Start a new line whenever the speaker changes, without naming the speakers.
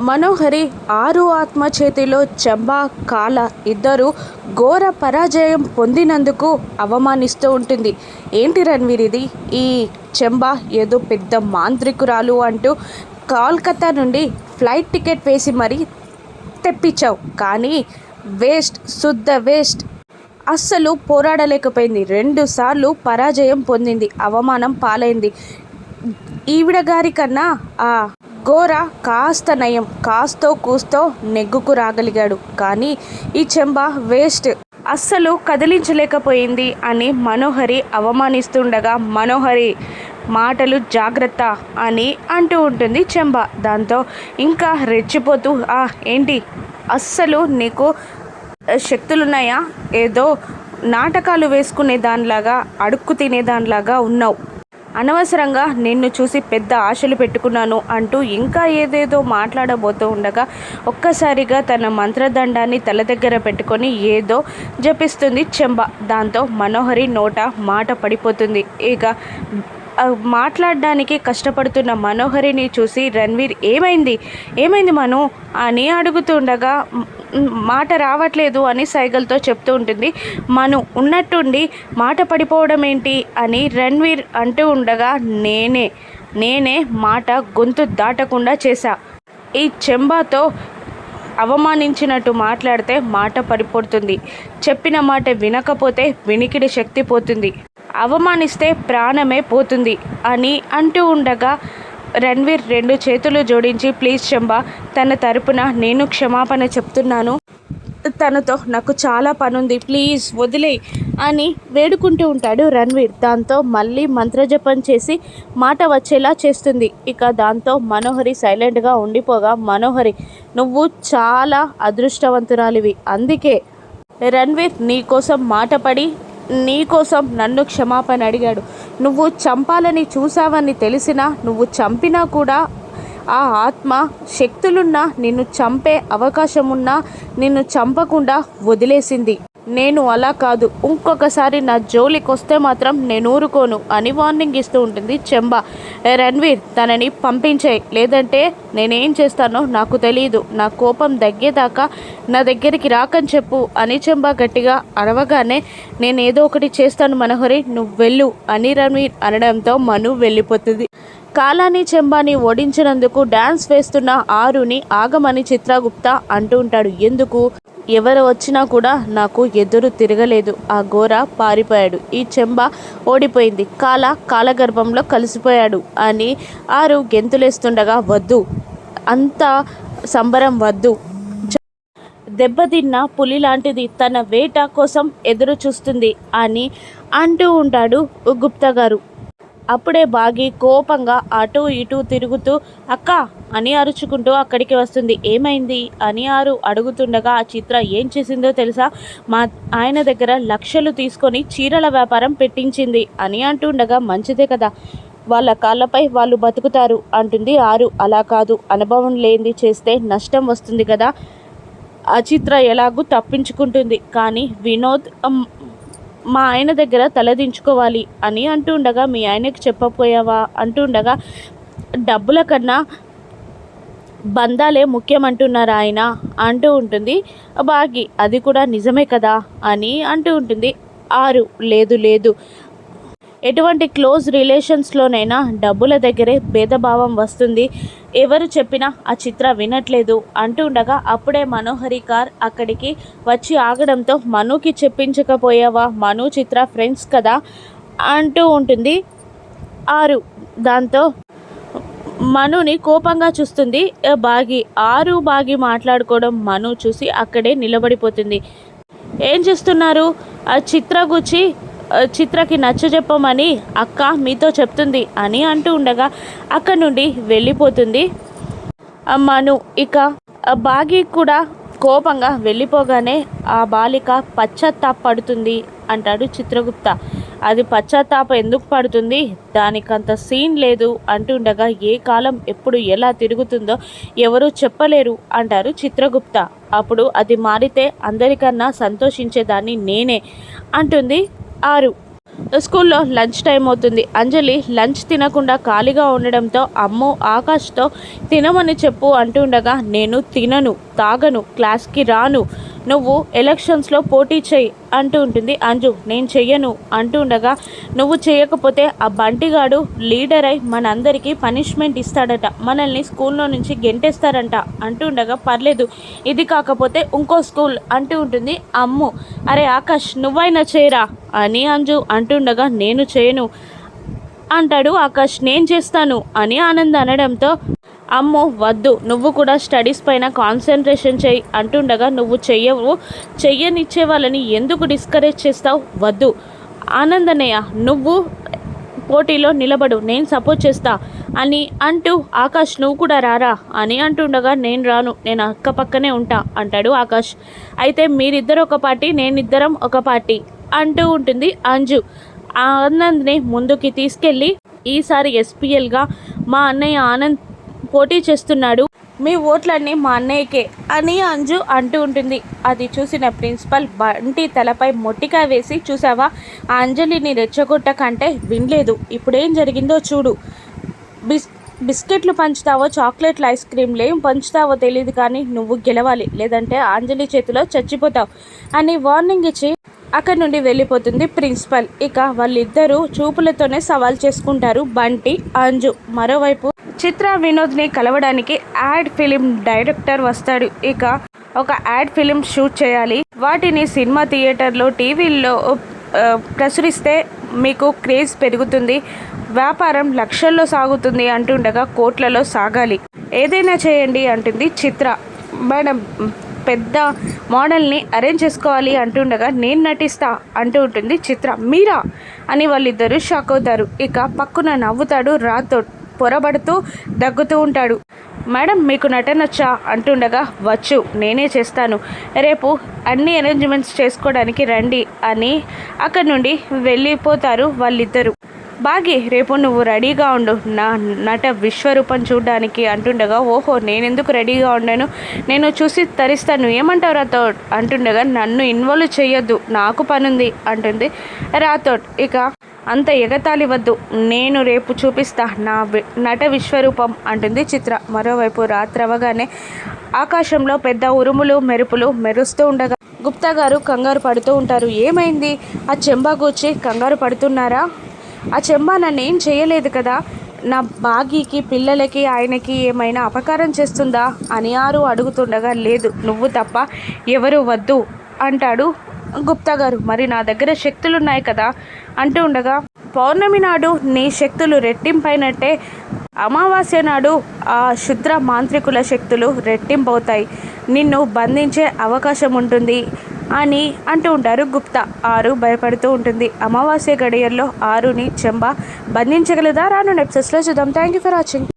మనోహరి ఆరు ఆత్మ చేతిలో చెంబా కాల ఇద్దరు ఘోర పరాజయం పొందినందుకు అవమానిస్తూ ఉంటుంది. ఏంటి రణ్వీర్ ఇది ఈ చెంబా ఏదో పెద్ద మాంత్రికురాలు అంటూ కోల్కతా నుండి ఫ్లైట్ టికెట్ వేసి మరీ తెప్పించావు. కానీ వేస్ట్ శుద్ధ వేస్ట్. అస్సలు పోరాడలేకపోయింది. రెండుసార్లు పరాజయం పొందింది. అవమానం పాలైంది. ఈవిడ గారి కన్నా ఆ గోర కాస్త నయం కాస్తో కూస్తో నెగ్గుకు రాగలిగాడు. కానీ ఈ చెంబ వేస్ట్. అస్సలు కదిలించలేకపోయింది అని మనోహరి అవమానిస్తుండగా మనోహరి మాటలు జాగ్రత్త అని అంటూ ఉంటుంది చెంబ. దాంతో ఇంకా రెచ్చిపోతూ ఆ ఏంటి? అస్సలు నీకు శక్తులున్నాయా? ఏదో నాటకాలు వేసుకునే దానిలాగా అడుక్కు తినేదానిలాగా ఉన్నావు. అనవసరంగా నిన్ను చూసి పెద్ద ఆశలు పెట్టుకున్నాను అంటూ ఇంకా ఏదేదో మాట్లాడబోతూ ఉండగా ఒక్కసారిగా తన మంత్రదండాన్ని తల దగ్గర పెట్టుకొని ఏదో జపిస్తుంది చెంబ. దాంతో మనోహరి నోట మాట పడిపోతుంది. ఇక మాట్లాడడానికి కష్టపడుతున్న మనోహరిని చూసి రణ్వీర్ ఏమైంది? ఏమైంది మను? అని అడుగుతుండగా మాట రావట్లేదు అని సైగలతో చెప్తూ ఉంటుంది. మను ఉన్నట్టుండి మాట పడిపోవడం ఏంటి అని రణ్వీర్ అంటూ ఉండగా నేనే నేనే మాట గొంతు దాటకుండా చేశా. ఈ చెంబాతో అవమానించినట్టు మాట్లాడితే మాట పడిపోతుంది. చెప్పిన మాట వినకపోతే వినికిడి శక్తి పోతుంది. అవమానిస్తే ప్రాణమే పోతుంది అని అంటూ ఉండగా రణ్వీర్ రెండు చేతులు జోడించి ప్లీజ్ చెంబా తన తరపున నేను క్షమాపణ చెప్తున్నాను. తనతో నాకు చాలా పనుంది ప్లీజ్ వదిలేయ్ అని వేడుకుంటూ ఉంటాడు రణ్వీర్. దాంతో మళ్ళీ మంత్రజపం చేసి మాట వచ్చేలా చేస్తుంది. ఇక దాంతో మనోహరి సైలెంట్గా ఉండిపోగా మనోహరి నువ్వు చాలా అదృష్టవంతురాలివి. అందుకే రణ్వీర్ నీకోసం మాట పడి నీకోసం నన్ను క్షమాపణ అడిగాడు. నువ్వు చంపాలని చూసావని తెలిసినా నువ్వు చంపినా కూడా ఆ ఆత్మ శక్తులున్నా నిన్ను చంపే అవకాశమున్నా నిన్ను చంపకుండా వదిలేసింది. నేను అలా కాదు. ఇంకొకసారి నా జోలికి వస్తే మాత్రం నేను ఊరుకోను అని వార్నింగ్ ఇస్తూ ఉంటుంది చెంబ. రణ్వీర్ తనని పంపించే. లేదంటే నేనేం చేస్తానో నాకు తెలియదు నా కోపం తగ్గేదాకా నా దగ్గరికి రాకని చెప్పు అని చెంబ గట్టిగా అరవగానే నేను ఏదో ఒకటి చేస్తాను మనోహరి నువ్వు వెళ్ళు అని రణ్వీర్ అనడంతో మను వెళ్ళిపోతుంది. కాలాని చెంబాని ఓడించినందుకు డ్యాన్స్ వేస్తున్న ఆరుని ఆగమని చిత్రగుప్త అంటూ ఉంటాడు. ఎందుకు? ఎవరు వచ్చినా కూడా నాకు ఎదురు తిరగలేదు. ఆ ఘోర పారిపోయాడు. ఈ చెంబ ఓడిపోయింది. కాల కాలగర్భంలో కలిసిపోయాడు అని ఆరు గెంతులేస్తుండగా వద్దు. అంత సంబరం వద్దు. దెబ్బతిన్న పులి లాంటిది తన వేట కోసం ఎదురు చూస్తుంది అని అంటూ ఉంటాడు గుప్తా గారు. అప్పుడే బాగి కోపంగా అటు ఇటు తిరుగుతూ అక్క అని అరుచుకుంటూ అక్కడికి వస్తుంది. ఏమైంది? అని ఆరు అడుగుతుండగా ఆ చిత్ర ఏం చేసిందో తెలుసా? మా ఆయన దగ్గర లక్షలు తీసుకొని చీరల వ్యాపారం పెట్టించింది అని అంటుండగా మంచిదే కదా. వాళ్ళ కాళ్ళపై వాళ్ళు బతుకుతారు అంటుంది ఆరు. అలా కాదు. అనుభవం లేనిది చేస్తే నష్టం వస్తుంది కదా అచిత్ర ఎలాగూ తప్పించుకుంటుంది. కానీ వినోద్ మా ఆయన దగ్గర తలదించుకోవాలి అని అంటుండగా మీ ఆయనకి చెప్పపోయావా అంటుండగా డబ్బుల కన్నా బంధాలే ముఖ్యం అంటున్నారు ఆయన అంటూ ఉంటుంది. బాగి అది కూడా నిజమే కదా? అని అంటూ ఉంటుంది. ఆరు లేదు లేదు. ఎటువంటి క్లోజ్ రిలేషన్స్లోనైనా డబ్బుల దగ్గరే భేదభావం వస్తుంది. ఎవరు చెప్పినా ఆ చిత్ర వినట్లేదు. అంటుండగా అప్పుడే మనోహరి కార్ అక్కడికి వచ్చి ఆగడంతో మనుకి చెప్పించకపోయావా? మను చిత్ర ఫ్రెండ్స్ కదా? అంటూ ఉంటుంది. ఆరు దాంతో మనుని కోపంగా చూస్తుంది. బాగి ఆరు బాగి మాట్లాడుకోవడం మను చూసి అక్కడే నిలబడిపోతుంది. ఏం చేస్తున్నారు? ఆ చిత్ర గుచ్చి చిత్రకి నచ్చజెప్పమని అక్క మీతో చెప్తుంది అని అంటూ ఉండగా అక్కడి నుండి వెళ్ళిపోతుంది. ఆ మను ఇక బాగి కూడా కోపంగా వెళ్ళిపోగానే ఆ బాలిక పశ్చాత్తాప పడుతుంది అంటాడు చిత్రగుప్త. అది పశ్చాత్తాప ఎందుకు పడుతుంది? దానికంత సీన్ లేదు అంటుండగా ఏ కాలం ఎప్పుడు ఎలా తిరుగుతుందో ఎవరూ చెప్పలేరు అంటారు చిత్రగుప్త. అప్పుడు అది మారితే అందరికన్నా సంతోషించేదాన్ని నేనే అంటుంది ఆరు. స్కూల్లో లంచ్ టైం అవుతుంది. అంజలి లంచ్ తినకుండా ఖాళీగా ఉండడంతో అమ్మో ఆకాష్తో తినమని చెప్పు అంటుండగా నేను తినను తాగను క్లాస్కి రాను నువ్వు ఎలక్షన్స్లో పోటీ చేయి అంటూ ఉంటుంది. అంజు నేను చెయ్యను అంటూ ఉండగా నువ్వు చేయకపోతే ఆ బంటిగాడు లీడర్ అయి మనందరికీ పనిష్మెంట్ ఇస్తాడట. మనల్ని స్కూల్లో నుంచి గెంటేస్తారంట అంటూ ఉండగా పర్లేదు ఇది కాకపోతే ఇంకో స్కూల్ అంటూ ఉంటుంది. అమ్ము అరే ఆకాష్ నువ్వైనా చేయరా? అని అంజు అంటుండగా నేను చేయను అంటాడు ఆకాష్. నేను చేస్తాను అని ఆనంద్ అనడంతో అమ్మో వద్దు. నువ్వు కూడా స్టడీస్ పైన కాన్సన్ట్రేషన్ చేయి అంటుండగా నువ్వు చెయ్యవు. చెయ్యనిచ్చే వాళ్ళని ఎందుకు డిస్కరేజ్ చేస్తావు? వద్దు. ఆనందనయ్య నువ్వు పోటీలో నిలబడు. నేను సపోర్ట్ చేస్తా అని అంటూ ఆకాష్ నువ్వు కూడా రారా? అని అంటుండగా నేను రాను. నేను అక్కపక్కనే ఉంటా అంటాడు ఆకాష్. అయితే మీరిద్దరు ఒక పార్టీ నేనిద్దరం ఒక పార్టీ అంటూ ఉంటుంది అంజు. ఆనంద్ని ముందుకి తీసుకెళ్ళి ఈసారి ఎస్పీఎల్గా మా అన్నయ్య ఆనంద్ పోటీ చేస్తున్నాడు. మీ ఓట్లన్నీ మా అన్నయ్యకే అని అంజు అంటూ ఉంటుంది. అది చూసిన ప్రిన్సిపల్ బంటి తలపై మొట్టికా వేసి చూసావా ఆ అంజలిని రెచ్చగొట్టకంటే వినలేదు. ఇప్పుడేం జరిగిందో చూడు. బిస్ బిస్కెట్లు పంచుతావో చాక్లెట్లు ఐస్ క్రీమ్లు ఏం పంచుతావో తెలియదు కానీ నువ్వు గెలవాలి. లేదంటే అంజలి చేతిలో చచ్చిపోతావు అని వార్నింగ్ ఇచ్చి అక్కడి నుండి వెళ్ళిపోతుంది ప్రిన్సిపల్. ఇక వాళ్ళిద్దరూ చూపులతోనే సవాల్ చేసుకుంటారు బంటి అంజు. మరోవైపు చిత్ర వినోద్ని కలవడానికి యాడ్ ఫిలిం డైరెక్టర్ వస్తాడు. ఇక ఒక యాడ్ ఫిలిం షూట్ చేయాలి. వాటిని సినిమా థియేటర్లో టీవీల్లో ప్రచురిస్తే మీకు క్రేజ్ పెరుగుతుంది. వ్యాపారం లక్షల్లో సాగుతుంది అంటుండగా కోట్లలో సాగాలి. ఏదైనా చేయండి అంటుంది చిత్ర. మేడం పెద్ద మోడల్ని అరేంజ్ చేసుకోవాలి అంటుండగా నేను నటిస్తా అంటూ ఉంటుంది చిత్ర. మీరా? అని వాళ్ళిద్దరూ షాక్ అవుతారు. ఇక పక్కున నవ్వుతాడు రాతో పొరబడుతూ దగ్గుతూ ఉంటాడు. మేడం మీకు నటనొచ్చా అంటుండగా వచ్చు నేనే చేస్తాను. రేపు అన్ని అరేంజ్మెంట్స్ చేసుకోవడానికి రండి అని అక్కడి నుండి వెళ్ళిపోతారు వాళ్ళిద్దరూ. బాగి రేపు నువ్వు రెడీగా ఉండు. నా నట విశ్వరూపం చూడడానికి అంటుండగా ఓహో నేనెందుకు రెడీగా ఉండాను? నేను చూసి తరిస్తాను. ఏమంటావు రాథోడ్? అంటుండగా నన్ను ఇన్వాల్వ్ చేయొద్దు నాకు పనుంది అంటుంది రాథోడ్. ఇక అంత ఎగతాళి వద్దు. నేను రేపు చూపిస్తా నా నట విశ్వరూపం అంటుంది చిత్ర. మరోవైపు రాత్రవగానే ఆకాశంలో పెద్ద ఉరుములు మెరుపులు మెరుస్తూ ఉండగా గుప్తా గారు కంగారు పడుతూ ఉంటారు. ఏమైంది? ఆ చెంబా గూర్చి కంగారు పడుతున్నారా? ఆ చెంబా నన్ను ఏం చేయలేదు కదా? నా బాగీకి పిల్లలకి ఆయనకి ఏమైనా అపకారం చేస్తుందా? అని ఆరు అడుగుతుండగా లేదు. నువ్వు తప్ప ఎవరు వద్దు అంటాడు గుప్తా గారు మరి నా దగ్గర శక్తులు ఉన్నాయి కదా అంటూ ఉండగా పౌర్ణమి నాడు నీ శక్తులు రెట్టింపైనట్టే అమావాస్య నాడు ఆ శుద్ర మాంత్రికుల శక్తులు రెట్టింపవుతాయి. నిన్ను బంధించే అవకాశం ఉంటుంది అని అంటూ ఉంటారు గుప్తా. ఆరు భయపడుతూ ఉంటుంది. అమావాస్య గడియల్లో ఆరుని చెంబ బంధించగలదా? రాను నెప్సెస్లో చూద్దాం. Thank you for watching